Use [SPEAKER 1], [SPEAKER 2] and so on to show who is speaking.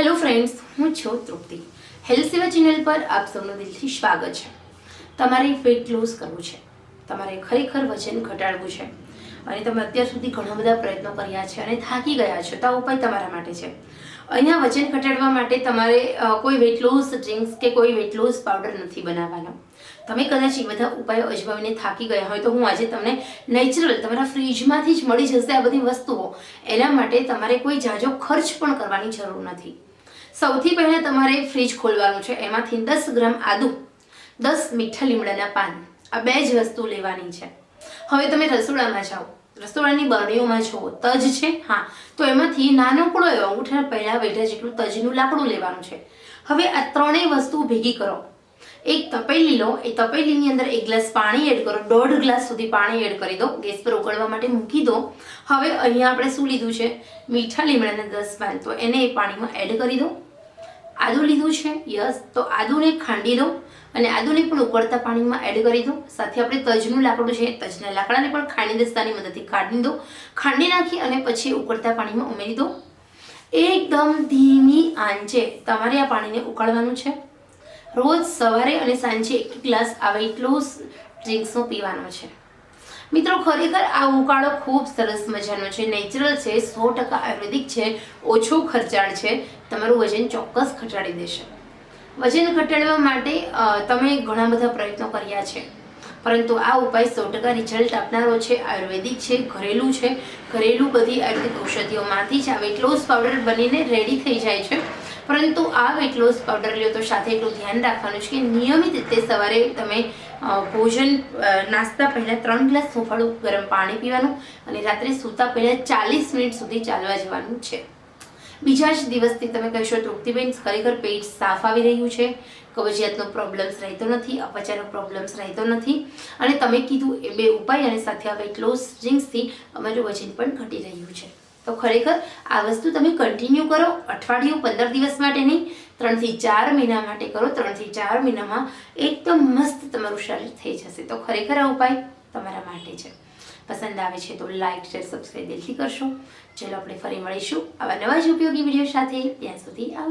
[SPEAKER 1] Hello friends હું છું તૃપ્તિ. Health સેવા ચેનલ પર આપ સૌનું દિલથી સ્વાગત છે. તમારે વેટ લોસ કરવું છે. તમારે ખરેખર વજન ઘટાડવું છે. અને તમે અત્યાર સુધી ઘણા બધા પ્રયત્નો કર્યા છે અને થાકી ગયા છો, તો આ ઉપાય તમારા માટે છે. અહીંયા વજન ઘટાડવા માટે તમારે કોઈ વેટ લોસ ડ્રિંક્સ કે કોઈ વેટ લોસ પાવડર નથી બનાવવાનો. તમે કદાચ એ બધા ઉપાયો અજમાવીને થાકી ગયા હોય તો હું આજે તમને નેચરલ તમારા ફ્રીજમાંથી જ મળી જશે આ બધી વસ્તુઓ. એના માટે તમારે કોઈ જાજો ખર્ચ પણ કરવાની જરૂર નથી. સૌથી પહેલાં તમારે ફ્રીજ ખોલવાનું છે. એમાંથી દસ ગ્રામ આદુ, દસ મીઠા લીમડાના પાન. આ બે જ વસ્તુ લેવાની છે. હવે તમે રસોડામાં જાઓ. રસોડાની બરણીઓમાં જુઓ. તજ છે, હા. તો એમાંથી નાનકડો એવો અંગૂઠાના પહેલાં વેઢા જેટલું તજનું લાકડું લેવાનું છે. હવે આ ત્રણેય વસ્તુ ભેગી કરો. એક તપેલી લો, એ તપેલીની અંદર એક ગ્લાસ પાણી એડ કરો, દોઢ ગ્લાસ સુધી પાણી એડ કરી દો ગેસ પર ઉકળવા માટે મૂકી દો. હવે અહીંયા આપણે શું લીધું છે? મીઠા લીમડાના દસ પાન તો એને એ પાણીમાં એડ કરી દો. આદુ લીધું છે? યસ. તો આદુને ખાંડી દો અને આદુને પણ ઉકળતા પાણીમાં એડ કરી દો. સાથે આપણે તજનું લાકડું છે, તજના લાકડાને પણ ખાંડી દસ્તાની મદદથી કાઢી દો. ખાંડી નાખી અને પછી ઉકળતા પાણીમાં ઉમેરી દો. એકદમ ધીમી આંચે તમારે આ પાણીને ઉકાળવાનું છે. રોજ સવારે અને સાંજે એક ગ્લાસ આવે લોસ ડ્રિંક્સનો પીવાનો છે. મિત્રો, ખરેખર આ ઉકાળો ખૂબ સરસ મજાનો છે. નેચરલ છે, સો ટકા આયુર્વેદિક છે, ઓછો ખર્ચાળ છે. તમારું વજન ચોક્કસ ઘટાડી દેશે. વજન ઘટાડવા માટે તમે ઘણા બધા પ્રયત્નો કર્યા છે. પરંતુ આ ઉપાય સો ટકા રિઝલ્ટ આપનારો છે, આયુર્વેદિક છે, ઘરેલું છે. ઘરેલું બધી આયુર્વેદિક ઔષધિઓમાંથી જ આવે. ક્લોઝ પાવડર બનીને રેડી થઈ જાય છે. પરંતુ આ વેટ લોસ પાવડર લ્યો તો સાથે એટલું ધ્યાન રાખવાનું છે કે નિયમિત રીતે સવારે તમે ભોજન નાસ્તા પહેલાં ત્રણ ગ્લાસ હુંફાળું ગરમ પાણી પીવાનું અને રાત્રે સૂતા પહેલાં ચાલીસ મિનિટ સુધી ચાલવા જવાનું છે. બીજા જ દિવસથી તમે કહેશો તૃપ્તિબેન, ખરેખર પેટ સાફ આવી રહ્યું છે? કબજિયાતનો પ્રોબ્લેમ્સ રહેતો નથી અપચાનો પ્રોબ્લેમ્સ રહેતો નથી અને તમે કીધું એ બે ઉપાય અને સાથે આ વેટ લોસ ડ્રિંક્સથી અમારું વજન પણ ઘટી રહ્યું છે. તો ખરેખર આ વસ્તુ તમે કન્ટિન્યુ કરો અઠવાડિયું પંદર દિવસ માટે નહીં, ત્રણથી ચાર મહિના માટે કરો, ત્રણથી ચાર મહિનામાં એકદમ મસ્ત તમારું શરીર થઈ જશે. તો ખરેખર આ ઉપાય તમારા માટે છે. પસંદ આવે છે તો લાઇક શેર સબસ્ક્રાઈબ દિલથી કરશો. ચલો આપણે ફરી મળીશું આવા નવા જ ઉપયોગી વીડિયો સાથે. ત્યાં સુધી આવજો.